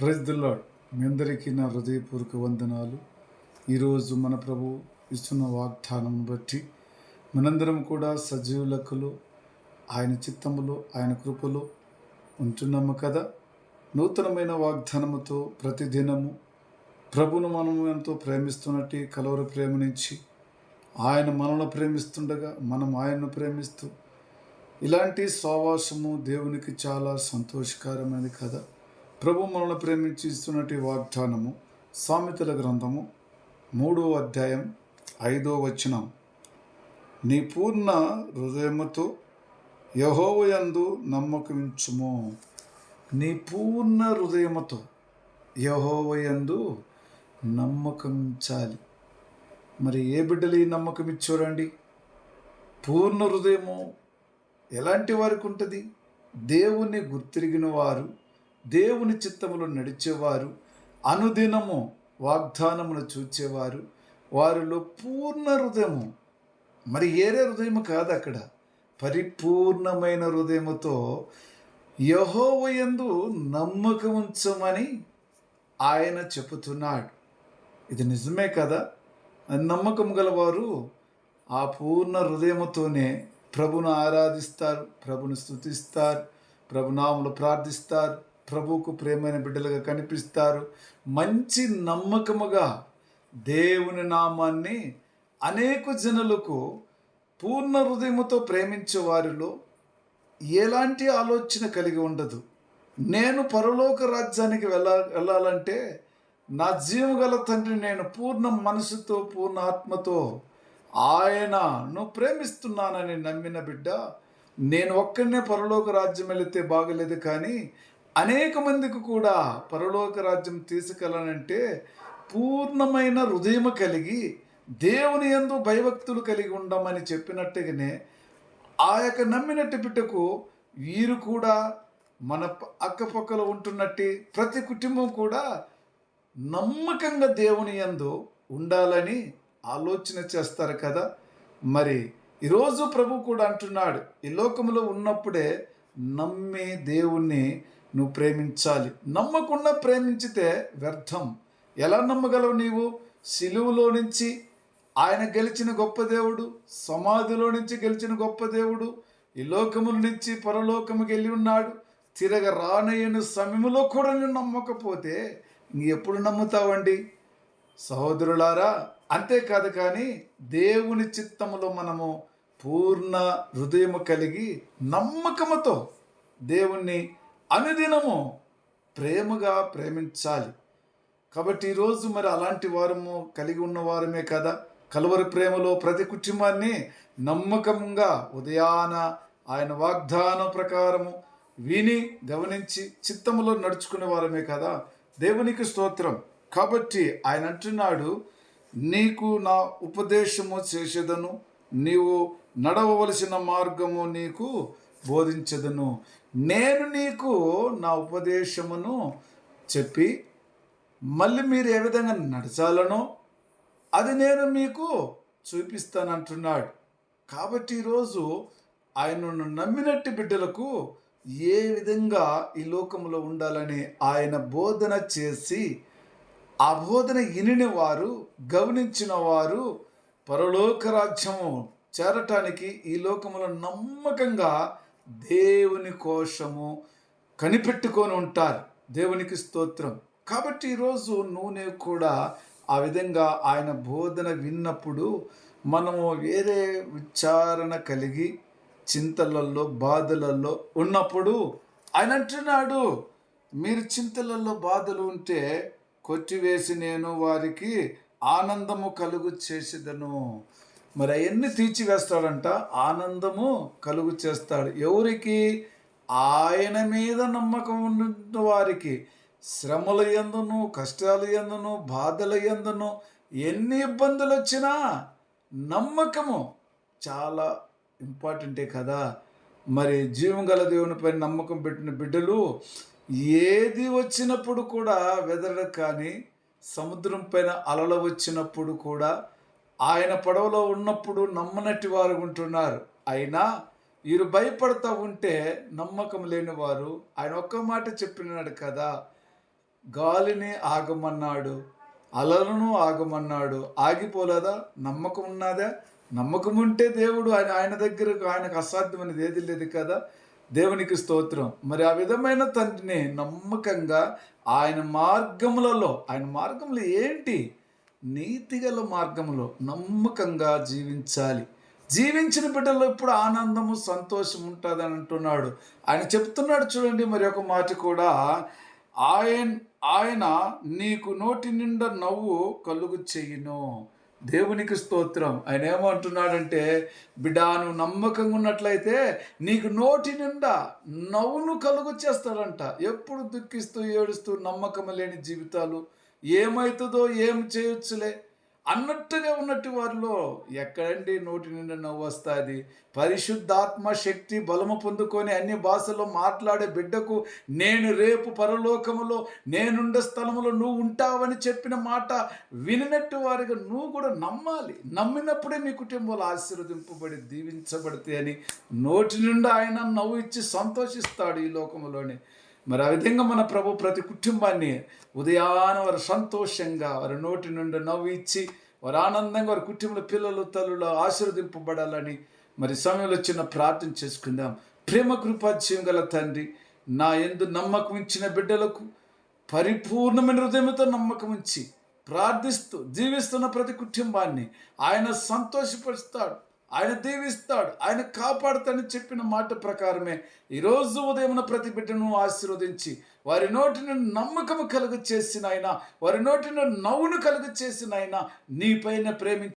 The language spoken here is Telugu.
ప్రైజ్ ది మీ అందరికీ నా హృదయపూర్వక వందనాలు. ఈరోజు మన ప్రభు ఇస్తున్న వాగ్దానం బట్టి మనందరం కూడా సజీవ లెక్కలు ఆయన చిత్తములో ఆయన కృపలో ఉంటున్నాము కదా? నూతనమైన వాగ్దానముతో ప్రతిదినము ప్రభును మనము ఎంతో ప్రేమిస్తున్నట్టు కలవరు ప్రేమ నుంచి ఆయన మనల్ని ప్రేమిస్తుండగా మనం ఆయన్ను ప్రేమిస్తూ ఇలాంటి స్వావాసము దేవునికి చాలా సంతోషకరమైనది కదా? ప్రభు మనల్ని ప్రేమించి ఇస్తున్నటి వాగ్దానము సామెతల గ్రంథము మూడో అధ్యాయం ఐదో వచనం. నీ పూర్ణ హృదయముతో యహోవయందు నమ్మకమించుము. నీ పూర్ణ హృదయముతో యహోవయందు నమ్మకమించాలి. మరి ఏ బిడ్డలు ఈ నమ్మకం ఇచ్చారండి పూర్ణ హృదయము ఎలాంటి వారికి ఉంటుంది? దేవుణ్ణి గుర్తిరిగిన వారు దేవుని చిత్తములో నడిచేవారు అనుదినము వాగ్దానమును చూచేవారు వారిలో పూర్ణ హృదయము. మరి ఏరే హృదయము కాదు అక్కడ. పరిపూర్ణమైన హృదయముతో యహోవయందు నమ్మకం ఉంచమని ఆయన చెబుతున్నాడు ఇది నిజమే కదా? నమ్మకం గలవారు ఆ పూర్ణ హృదయముతోనే ప్రభును ఆరాధిస్తారు ప్రభును స్థుతిస్తారు ప్రభునాములు ప్రార్థిస్తారు ప్రభువుకు ప్రేమైన బిడ్డలుగా కనిపిస్తారు. మంచి నమ్మకముగా దేవుని నామాన్ని అనేక జనులకు పూర్ణ హృదయముతో ప్రేమించే వారిలో ఎలాంటి ఆలోచన కలిగి ఉండదు. నేను పరలోక రాజ్యానికి వెళ్ళా వెళ్ళాలంటే నా జీవగల తండ్రి నేను పూర్ణ మనసుతో పూర్ణ ఆత్మతో ఆయనను ప్రేమిస్తున్నానని నమ్మిన బిడ్డ నేను ఒక్కడనే పరలోక రాజ్యం వెళితే బాగలేదు కానీ అనేక మందికి కూడా పరలోక రాజ్యం తీసుకెళ్ళనంటే పూర్ణమైన హృదయం కలిగి దేవుని ఎందు భయభక్తులు కలిగి ఉండమని చెప్పినట్టుగానే ఆ యొక్క నమ్మినట్టు బిడ్డకు వీరు కూడా మన అక్కపక్కల అక్కపక్కలో ఉంటున్నట్టు ప్రతి కుటుంబం కూడా నమ్మకంగా దేవుని యందు ఉండాలని ఆలోచన చేస్తారు కదా. మరి ఈరోజు ప్రభు కూడా అంటున్నాడు ఈ లోకంలో ఉన్నప్పుడే నమ్మి దేవుణ్ణి నువ్వు ప్రేమించాలి. నమ్మకుండా ప్రేమించితే వ్యర్థం. ఎలా నమ్మగలవు నీవు? సిలువులో నుంచి ఆయన గెలిచిన గొప్ప దేవుడు సమాధిలో నుంచి గెలిచిన గొప్ప దేవుడు ఈ లోకముల నుంచి పరలోకముకి వెళ్ళి ఉన్నాడు. తిరగ రానయ్యని సమయంలో కూడా నువ్వు నమ్మకపోతే ఎప్పుడు నమ్ముతావండి? సహోదరులారా అంతేకాదు కానీ దేవుని చిత్తములో మనము పూర్ణ హృదయము కలిగి నమ్మకముతో దేవుణ్ణి అనుదినము ప్రేమగా ప్రేమించాలి. కాబట్టి ఈరోజు మరి అలాంటి వారము కలిగి ఉన్న వారమే కదా. కలువరి ప్రేమలో ప్రతి కుటుంబాన్ని నమ్మకంగా ఉదయాన ఆయన వాగ్దానం ప్రకారము విని గమనించి చిత్తములో నడుచుకునే వారమే కదా. దేవునికి స్తోత్రం. కాబట్టి ఆయన అంటున్నాడు నీకు నా ఉపదేశము చేసేదను నీవు నడవవలసిన మార్గము నీకు బోధించదను. నేను నీకు నా ఉపదేశమును చెప్పి మళ్ళీ మీరు ఏ విధంగా నడచాలనో అది నేను మీకు చూపిస్తానంటున్నాడు. కాబట్టి ఈరోజు ఆయనను నమ్మినట్టు బిడ్డలకు ఏ విధంగా ఈ లోకంలో ఉండాలని ఆయన బోధన చేసి ఆ బోధన ఇనిన వారు గమనించిన వారు పరలోక రాజ్యము చేరటానికి ఈ లోకములో నమ్మకంగా దేవుని కోసము కనిపెట్టుకొని ఉంటారు. దేవునికి స్తోత్రం. కాబట్టి ఈరోజు నూనె కూడా ఆ విధంగా ఆయన బోధన విన్నప్పుడు మనము వేరే విచారణ కలిగి చింతలలో బాధలలో ఉన్నప్పుడు ఆయన అంటున్నాడు మీరు చింతలలో బాధలు ఉంటే కొట్టివేసి నేను వారికి ఆనందము కలుగు చేసేదను. మరి అవన్నీ తీర్చివేస్తాడంట. ఆనందము కలుగు చేస్తాడు. ఎవరికి? ఆయన మీద నమ్మకం ఉన్న వారికి. శ్రమల ఎందును కష్టాల ఎందును బాధల ఎందును ఎన్ని ఇబ్బందులు వచ్చినా నమ్మకము చాలా ఇంపార్టెంటే కదా. మరి జీవం గల దేవునిపై నమ్మకం పెట్టిన బిడ్డలు ఏది వచ్చినప్పుడు కూడా వెదరడు కానీ సముద్రం పైన అలలు వచ్చినప్పుడు కూడా ఆయన పడవలో ఉన్నప్పుడు నమ్మనట్టి వారు ఉంటున్నారు. అయినా వీరు భయపడతా ఉంటే నమ్మకం లేని వారు ఆయన ఒక్క మాట చెప్పినాడు కదా గాలిని ఆగమన్నాడు అలలను ఆగమన్నాడు ఆగిపోలేదా? నమ్మకం ఉన్నదా? నమ్మకం ఉంటే దేవుడు ఆయన ఆయన దగ్గరకు ఆయనకు అసాధ్యమైనది ఏది లేదు కదా? దేవునికి స్తోత్రం. మరి ఆ విధమైన తండ్రిని నమ్మకంగా ఆయన మార్గములలో ఆయన మార్గములు ఏంటి? నీతిగల మార్గంలో నమ్మకంగా జీవించాలి. జీవించిన బిడ్డలో ఇప్పుడు ఆనందము సంతోషం ఉంటుందని అంటున్నాడు. ఆయన చెప్తున్నాడు చూడండి మరి ఒక మాట కూడా. ఆయన ఆయన నీకు నోటి నిండా నవ్వు కలుగు చెయ్యను దేవునికి స్తోత్రం. ఆయన ఏమంటున్నాడంటే బిడ్డా నువ్వు నమ్మకంగా ఉన్నట్లయితే నీకు నోటి నిండా నవ్వును కలుగు చేస్తాడంట. ఎప్పుడు దుఃఖిస్తూ ఏడుస్తూ నమ్మకం లేని జీవితాలు ఏమవుతుందో ఏం చేయొచ్చులే? అన్నట్టుగా ఉన్నట్టు వారిలో ఎక్కడండి నోటి నిండా నవ్వు వస్తుంది? పరిశుద్ధాత్మ శక్తి బలము పొందుకొని అన్ని భాషల్లో మాట్లాడే బిడ్డకు నేను రేపు పరలోకములో నేనుండే స్థలములో నువ్వు ఉంటావని చెప్పిన మాట వినినట్టు వారిగా నువ్వు కూడా నమ్మాలి. నమ్మినప్పుడే మీ కుటుంబాలు ఆశీర్వదింపబడి దీవించబడితే అని నోటి నుండి ఆయన నవ్వు ఇచ్చి సంతోషిస్తాడు ఈ లోకములోనే. మరి ఆ విధంగా మన ప్రభు ప్రతి కుటుంబాన్ని ఉదయాన వారు సంతోషంగా వారి నోటి నుండి నవ్వు ఇచ్చి వారు ఆనందంగా వారి కుటుంబంలో పిల్లలు తల్లులు ఆశీర్వదింపబడాలని మరి సమయంలో చిన్న ప్రార్థన చేసుకుందాం. ప్రేమ కృపాధ్యయం గల తండ్రి నా ఎందు నమ్మకం ఇచ్చిన బిడ్డలకు పరిపూర్ణమైన హృదయంతో నమ్మకం ఇచ్చి ప్రార్థిస్తూ జీవిస్తున్న ప్రతి కుటుంబాన్ని ఆయన సంతోషపరుస్తాడు. ఆయన దీవిస్తాడు. ఆయన కాపాడుతాడని చెప్పిన మాట ప్రకారమే ఈరోజు ఉదయం ప్రతి బిడ్డను ఆశీర్వదించి వారి నోటిని నమ్మకము కలుగు చేసిన ఆయన వారి నోటిని నవ్వును కలుగు చేసిన ఆయన నీపైన ప్రేమి